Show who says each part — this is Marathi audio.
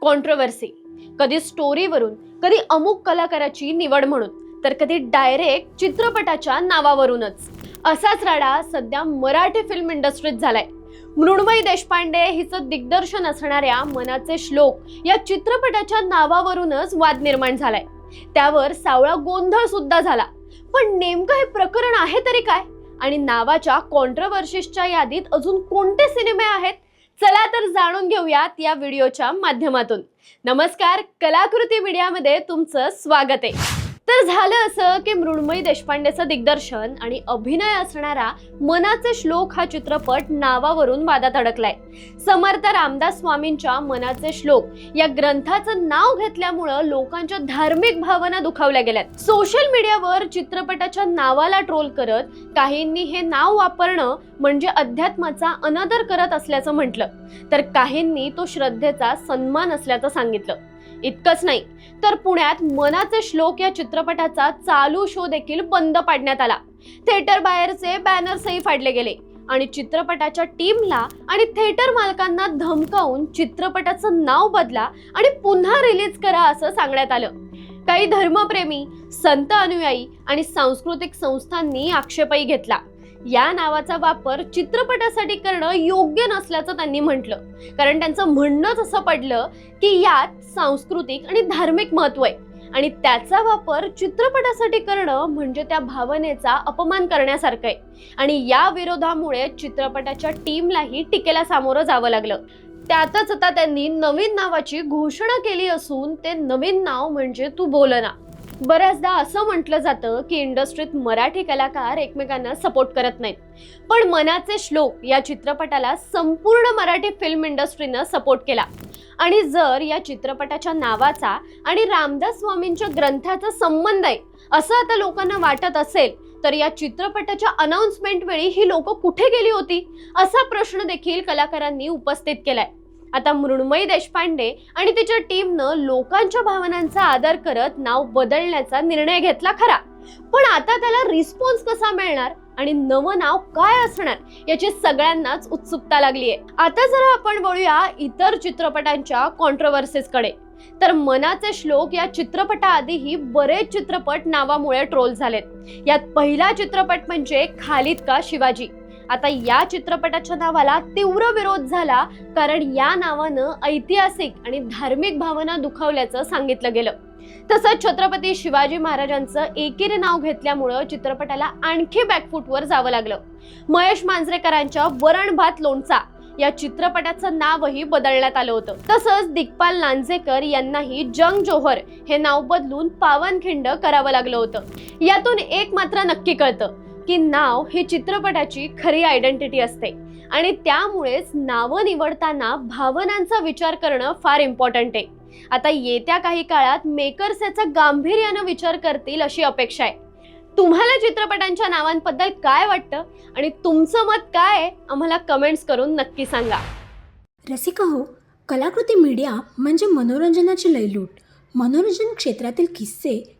Speaker 1: कॉन्ट्रोवर्सी कधी स्टोरीवरून कधी अमुक कलाकाराची निवड म्हणून तर कधी डायरेक्ट चित्रपटाच्या नावावरूनच. असाच राडा सध्या मराठी फिल्म इंडस्ट्रीत झालाय. मृण्मयी देशपांडे हिचं दिग्दर्शन असणाऱ्या मनाचे श्लोक या चित्रपटाच्या नावावरूनच वाद निर्माण झालाय. त्यावर सावळा गोंधळ सुद्धा झाला. पण नेमकं हे प्रकरण आहे तरी काय? आणि नावाच्या कॉन्ट्रोवर्शिसच्या यादीत अजून कोणते सिनेमे आहेत? चला जाणून घेऊयात या व्हिडिओच्या माध्यमातून. नमस्कार कलाकृती मीडियामध्ये तुमचं स्वागत आहे. तर झालं असं की मृण्मयी देशपांडेचं दिग्दर्शन आणि अभिनय असणारा मनाचे श्लोक हा चित्रपट नावावरून वादात अडकलाय. समर्थ रामदास स्वामींच्या मनाचे श्लोक या ग्रंथाचं नाव घेतल्यामुळं लोकांच्या धार्मिक भावना दुखावल्या गेल्यात. सोशल मीडियावर चित्रपटाच्या नावाला ट्रोल करत काहींनी हे नाव वापरणं म्हणजे अध्यात्माचा अनादर करत असल्याचं म्हटलं. तर काहींनी तो श्रद्धेचा सन्मान असल्याचं सांगितलं. इतकंच नाही. तर पुण्यात मनाचे श्लोक या चित्रपटाचा चालू शो देखील बंद पाडण्यात आला. थिएटर बाहेरचे बॅनर्सही फाडले गेले. आणि चित्रपटाच्या टीमला आणि थिएटर मालकांना धमकावून चित्रपटाचं नाव बदला आणि पुन्हा रिलीज करा असं सांगण्यात आलं. काही धर्मप्रेमी संत अनुयायी आणि सांस्कृतिक संस्थांनी आक्षेपही घेतला. या नावाचा वापर चित्रपटासाठी करणं योग्य नसल्याचं त्यांनी म्हटलं. कारण त्यांचं म्हणणंच असं पडलं की यात सांस्कृतिक आणि धार्मिक महत्त्व आहे. आणि त्याचा वापर चित्रपटासाठी करणं म्हणजे त्या भावनेचा अपमान करण्यासारखं आहे. आणि या विरोधामुळे चित्रपटाच्या टीमलाही टीकेला सामोरं जावं लागलं. त्यातच आता त्यांनी नवीन नावाची घोषणा केली असून ते नवीन नाव म्हणजे तू बोलना. बऱ्याचदा असं म्हटलं जातं की इंडस्ट्रीत मराठी कलाकार एकमेकांना सपोर्ट करत नाहीत. पण मनाचे श्लोक या चित्रपटाला संपूर्ण मराठी फिल्म इंडस्ट्रीनं सपोर्ट केला. आणि जर या चित्रपटाच्या नावाचा आणि रामदास स्वामींच्या ग्रंथाचा संबंध आहे असं आता लोकांना वाटत असेल तर या चित्रपटाच्या अनाउन्समेंट वेळी ही लोक कुठे गेली होती? असा प्रश्न देखील कलाकारांनी उपस्थित केलाय. आता मृण्मयी देशपांडे आणि तिच्या टीमनं लोकांच्या भावनांचा आदर करत नाव बदलण्याचा निर्णय घेतला खरा. पण आता त्याला रिस्पॉन्स कसा मिळणार आणि नवं नाव काय असणार याची सगळ्यांनाच उत्सुकता लागलीये. आता जरा आपण वळूया इतर चित्रपटांच्या कॉन्ट्रोवर्सीजकडे तर मनाचे श्लोक या चित्रपटाआधीही बरेच चित्रपट नावामुळे ट्रोल झालेत. यात पहिला चित्रपट म्हणजे खालिद का शिवाजी? आता या चित्रपटाच्या नावाला तीव्र विरोध झाला कारण या नावानं ऐतिहासिक आणि धार्मिक भावना दुखावल्याचं सांगितलं गेलं. तसंच छत्रपती शिवाजी महाराजांचं एकेरी नाव घेतल्यामुळं चित्रपटाला आणखी बॅकफूटवर जावं लागलं. महेश मांजरेकरांच्या वरण भात लोणचा या चित्रपटाचं नावही बदलण्यात आलं होतं. तसंच दिग्पाल लांजेकर यांनाही जंग जोहर हे नाव बदलून पावनखिंड करावं लागलं होतं. यातून एक मात्र नक्की कळतं. की नाव ही चित्रपटाची खरी आयडेंटिटी असते. आणि त्यामुळेच नावं निवडताना भावनांचा विचार करणं फार इम्पॉर्टंट आहे. आता येत्या काही काळात मेकर्स याचा गांभीर्यानं विचार करतील अशी अपेक्षा आहे. तुम्हाला चित्रपटांच्या नावांबद्दल काय वाटतं? आणि तुमचं मत काय आहे? आम्हाला कमेंट्स करून नक्की सांगा.
Speaker 2: रसिका हो कलाकृती मीडिया म्हणजे मनोरंजनाची लयलूट. मनोरंजन क्षेत्रातील किस्से